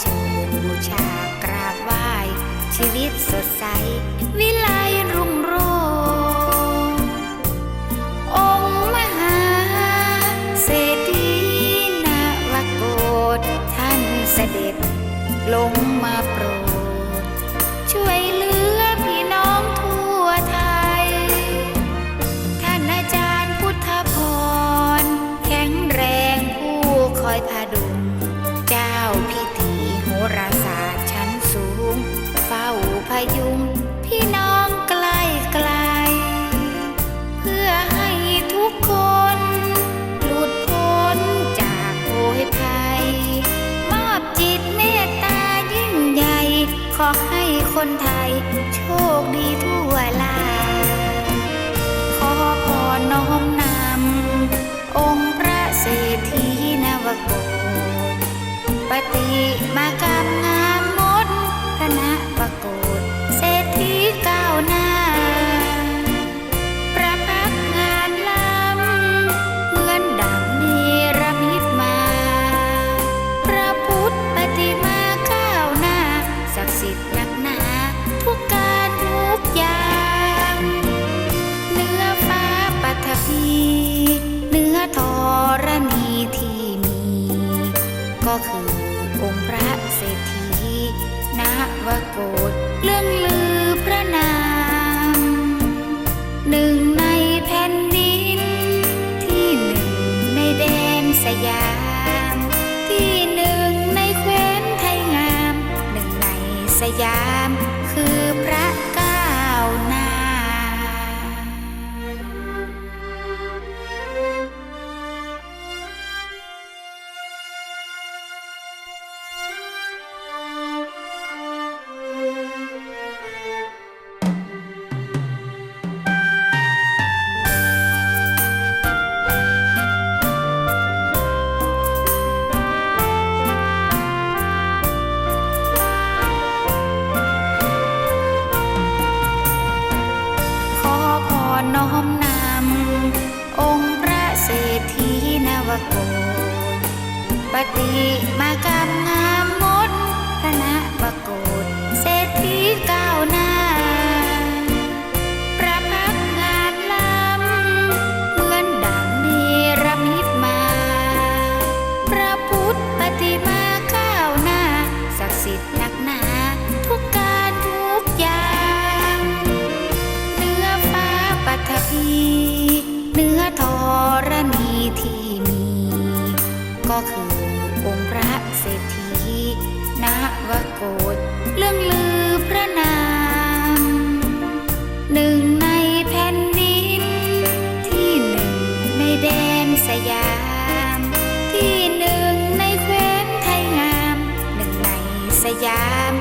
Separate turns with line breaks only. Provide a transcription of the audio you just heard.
เชิญบูชากราบไหว้ชีวิตสดใส วิไลรุ่งโรจน์องค์มหาเศรษฐีนวโกฏท่านเสด็จลงมาโปรดช่วยเหลือ ยุงพี่น้องไกลไกล เพื่อให้ทุกคนหลุดพ้นจากโอยภัย มอบจิตเมตตายิ่งใหญ่ ขอให้คนไทยโชคดีทั่วลา ขอพรน้อมนำองค์พระเศรษฐีนวโกปฏิมากา ก็คือองค์พระเศรษฐีนวโกดเรื่องลือพระนามหนึ่งในแผ่นดิน ที่หนึ่งในแดนสยาม ที่หนึ่งในแคว้นไทยงาม หนึ่งในสยาม โกฏปฏิมากรรมงาน คือองค์พระเศรษฐีนวโกฏเรื่องลือพระนามหนึ่งในแผ่นดิน ที่หนึ่งในแดนสยาม ที่หนึ่งในแคว้นไทยงาม หนึ่งในสยาม